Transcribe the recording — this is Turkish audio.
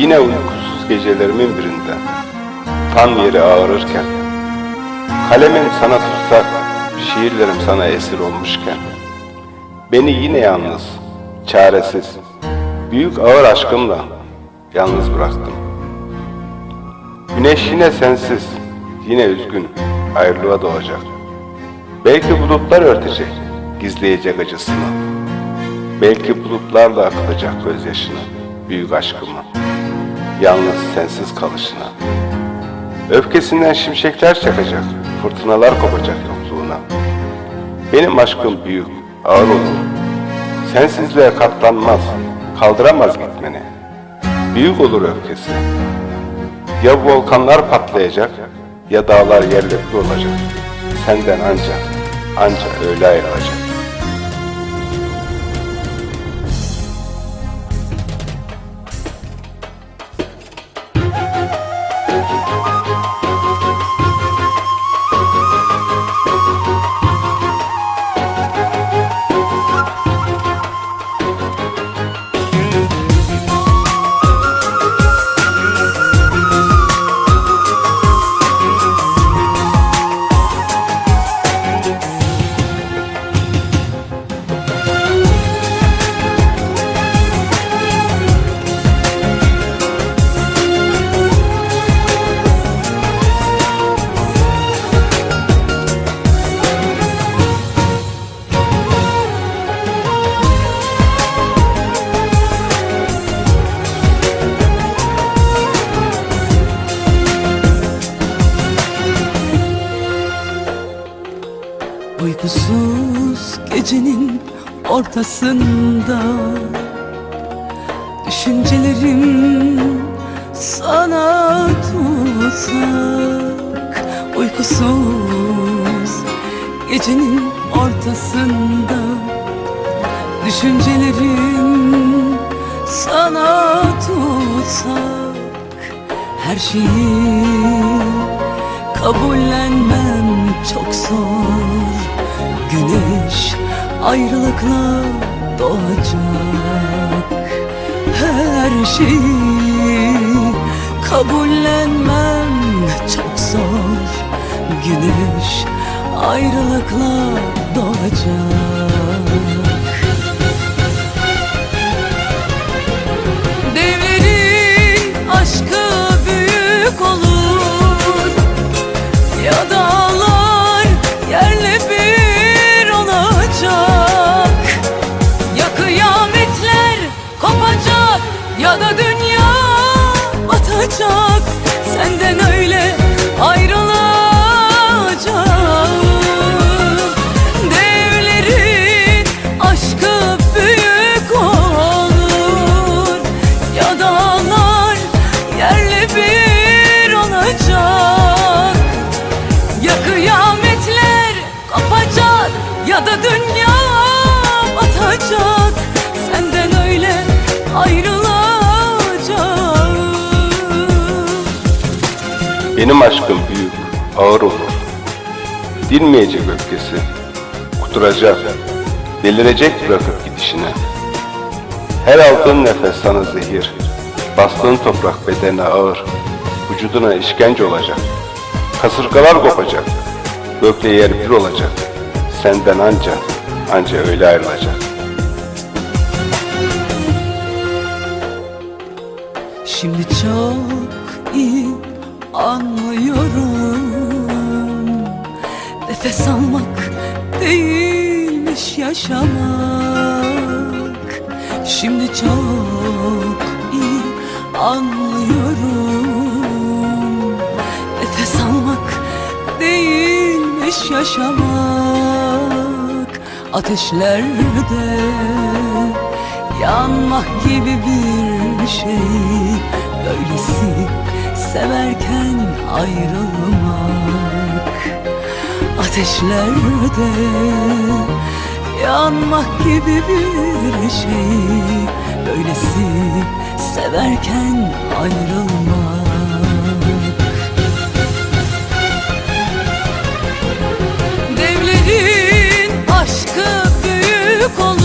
Yine uykusuz gecelerimin birinde. Tan yeri ağrırken Kalemim sana tutsak Şiirlerim sana esir olmuşken. Beni yine yalnız, çaresiz Büyük ağır aşkımla Yalnız bıraktım Güneş yine sensiz Yine üzgün Ayrılığa doğacak. Belki bulutlar örtecek Gizleyecek acısını. Belki bulutlarla akıtacak gözyaşını Büyük aşkımı Yalnız sensiz kalışına. Öfkesinden şimşekler çakacak Fırtınalar kopacak yokluğuna. Benim aşkım büyük, ağır olur. Sensizliğe katlanmaz Kaldıramaz gitmeni Büyük olur öfkesi. Ya volkanlar patlayacak Ya dağlar yerle bir olacak Senden ancak Ancak öyle ayrılacak Uykusuz gecenin ortasında Düşüncelerim sana tutsak. Uykusuz gecenin ortasında Düşüncelerim sana tutsak. Her şeyi kabullenmem çok zor Güneş ayrılıkla doğacak. Her şeyi kabullenmem çok zor. Güneş ayrılıkla doğacak Ya da dünya batacak Senden öyle ayrılacağım Devlerin aşkı büyük olur. Ya dağlar yerle bir olacak. Ya kıyametler kopacak Ya da dünya Benim aşkım büyük, ağır olur. Dinmeyecek öfkesi, kuturacak, delirecek bırakıp gidişine. Her aldığın nefes sana zehir, bastığın toprak bedene ağır, vücuduna işkence olacak. Kasırgalar kopacak, gökle yer bir olacak. Senden anca, anca öyle ayrılacak. Şimdi çok iyi anlıyorum. Nefes almak değilmiş yaşamak. Şimdi çok iyi anlıyorum. Nefes almak değilmiş yaşamak. Ateşlerde Yanmak gibi bir şey. Böylesi severken ayrılmak. Ateşlerde yanmak gibi bir şey. Böylesi severken ayrılmak. Devlerin aşkı büyük olur